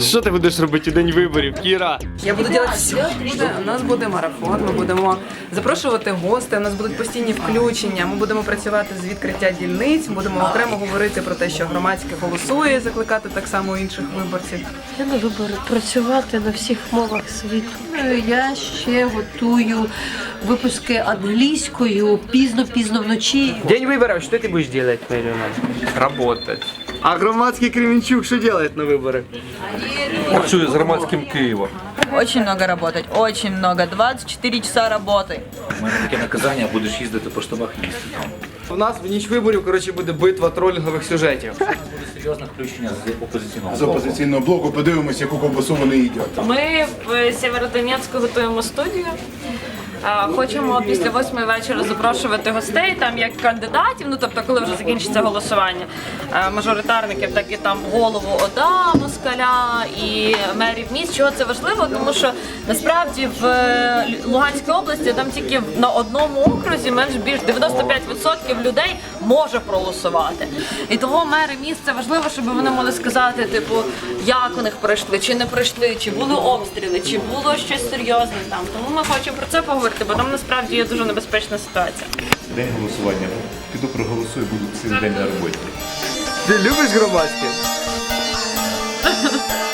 Що ти будеш робити у день виборів, Кіра? Я буду робити все. Буде, у нас буде марафон, ми будемо запрошувати гостей, у нас будуть постійні включення. Ми будемо працювати з відкриття дільниць, будемо окремо говорити про те, що громадське голосує, закликати так само інших виборців. Я на вибори працювати на всіх мовах світу. Я ще готую випуски англійською пізно-пізно вночі. День виборів, що ти будеш робити, Маріона? Работать. А громадський Кременчук що робить на вибори? Працюю з громадським Києва. Очень много работать, очень много. 24 часа работы. У мене таке наказання, будеш їздити по штабах їсти там. У нас в ніч виборів, коротше, буде битва тролінгових сюжетів. Буде серйозне включення з опозиційного З блоку. опозиційного блоку подивимося, яку ковбасу вони їдять. Ми в Сєвєродонецьку готуємо студію. Е, Хочемо після восьмої вечора запрошувати гостей там як кандидатів. Ну тобто, коли вже закінчиться голосування е, мажоритарників, так і там голову ОДА, Москаля і мерів міст. Чого це важливо? Тому що насправді в е, Луганській області там тільки на одному окрузі менш більш 95% людей може проголосувати. І того мери міст це важливо, щоб вони могли сказати, типу, як у них пройшли, чи не пройшли, чи були обстріли, чи було щось серйозне там. Тому ми хочемо про це поговорити, бо там насправді є дуже небезпечна ситуація. День голосування. Піду проголосую, буду цілий день на роботі. Ти любиш громадське?